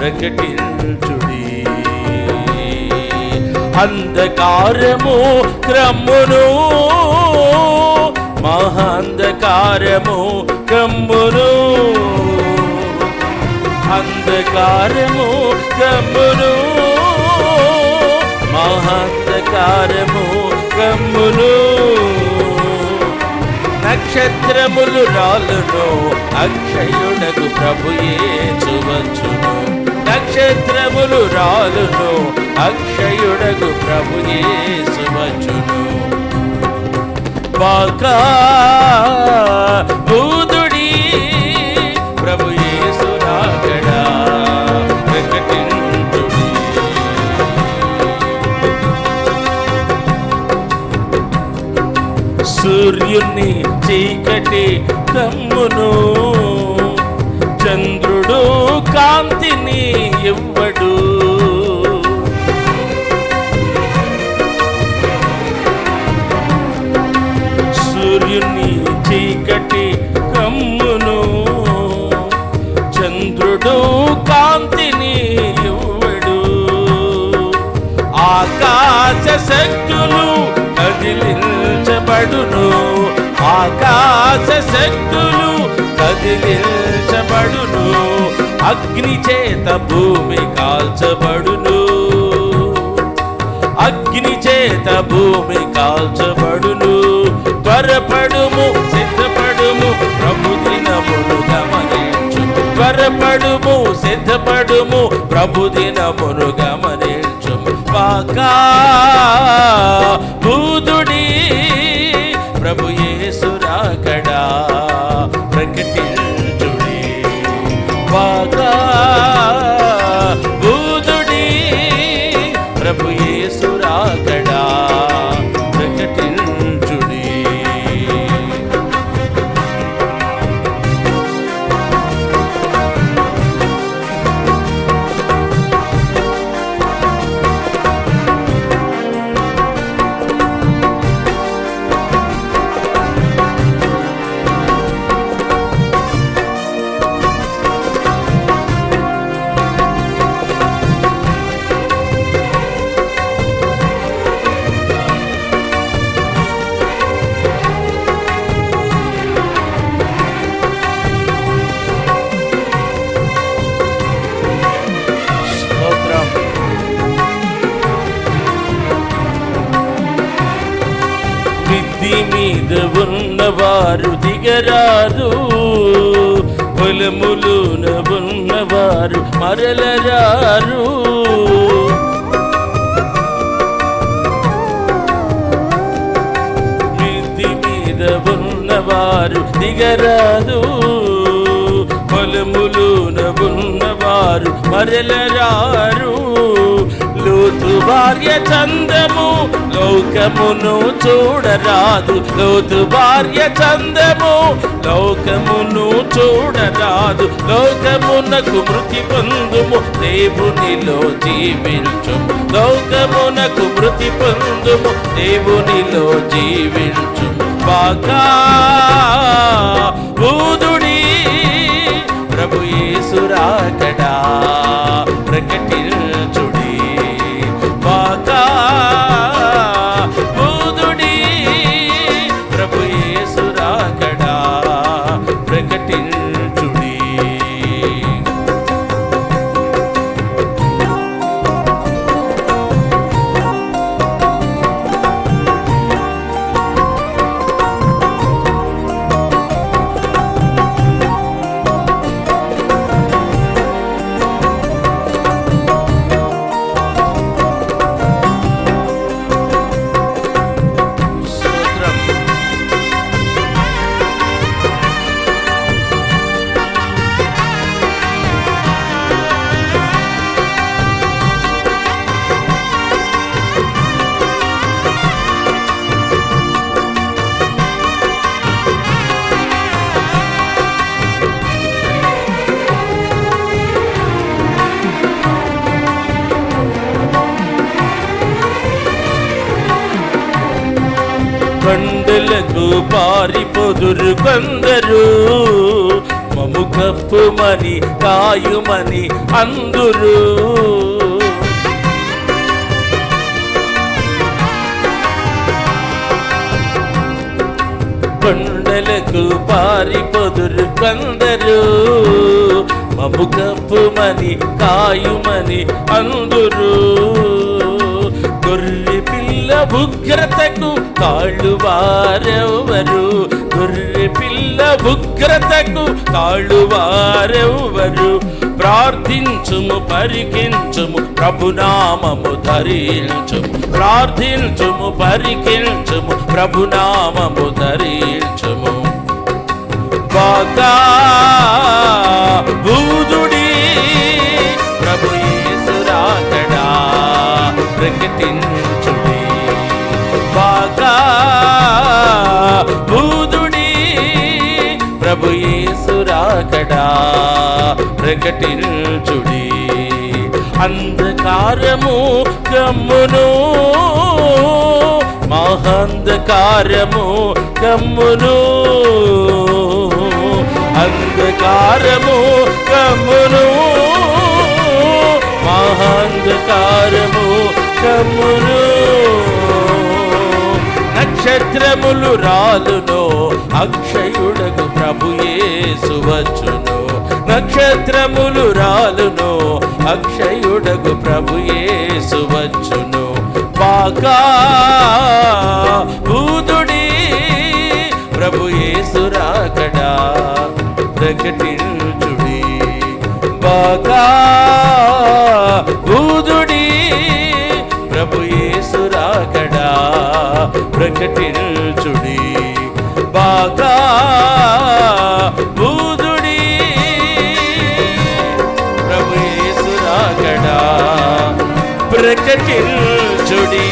ప్రకటించుడి. అంధకారము క్రమ్మును మహాంధకారము కమ్మును అంధకారము కమ్మును మహాంధకారము కమ్మును నక్షత్రములు రాలును అక్షయుడకు ప్రభుయేచువచ్చును నక్షత్రములు రాలును అక్షయుడకు ప్రభుయేసువచ్చును బాకా బూదుడి ప్రభుయే యేసురాగడా సూర్యుని చీకటి కమ్మును చంద్రుడు కాంతిని ఇవ్వడు. సూర్యుని చీకటి కమ్మును చంద్రుడు కాంతిని ఇవ్వడు. ఆకాశ శక్తులు కదిలించబడును. ఆకాశ శక్తులు కాల్చబడును. అగ్ని చేత భూమి కాల్చబడును. అగ్ని చేత భూమి కాల్చబడును. త్వరపడుము సిద్ధపడుము ప్రభు దినమును గమనించు. త్వరపడుము సిద్ధపడుము ప్రభు దినమును గమనించు. పాకా బూదుడి ప్రభు యేసురాకడా. ప్రకటి దిగరారు పొలములు ఉన్నవారు మరలరారు. మిద్ది మీద ఉన్నవారు దిగరాదు. పొలములు ఉన్నవారు మరలరారు. లోతు భార్య చందము లోకమును చూడరాదు. లోతు భార్య చందము లోకమును చూడరాదు. లోకమునకు మృతి పొందుము దేవునిలో జీవించు లోకమునకు మృతి పొందుము దేవునిలో జీవించు బాగా ఊదుడి ప్రభు యేసురాకడా కొండలకు పారిపోదురు కొందరు మము కప్పుమని కాయుమని అందురు కొండలకు పారిపోదురు కొందరు మము కప్పుమని కాయుమని అందురు గొర్రె పిల్ల పిల్ల ఉగ్రతకు కాళ్ళు వారెవరు గొర్రె పిల్ల ఉగ్రతకు కాళ్ళు వారెవరు ప్రార్థించుము పరికించుము ప్రభునామము ధరించుము. ప్రార్థించుము పరికించుము ప్రభునామము ధరించుము. బాగా బూదుడి ప్రభు యేసురాకడా ప్రకటించుడి యేసురాకడా ప్రకటించుడి అంధకారము గమ్మును మహంధకారము గమ్మును అంధకారము గమ్మును మహంధకారము గమ్మును నక్షత్రములు రాలును అక్షయుడకు ప్రభుయే. వచ్చును నక్షత్రములు రాలును అక్షయుడకు ప్రభుయేసు పాకా భూతుడి ఊదుడి ప్రభుయేసు రాకడా ప్రకటించుడి. బాగా ఊదుడి ప్రభుయేసు రాకడా ప్రకటించుడి. బాగా ఊదుడి ప్రభుయేసు రాకడా ప్రకటించుడి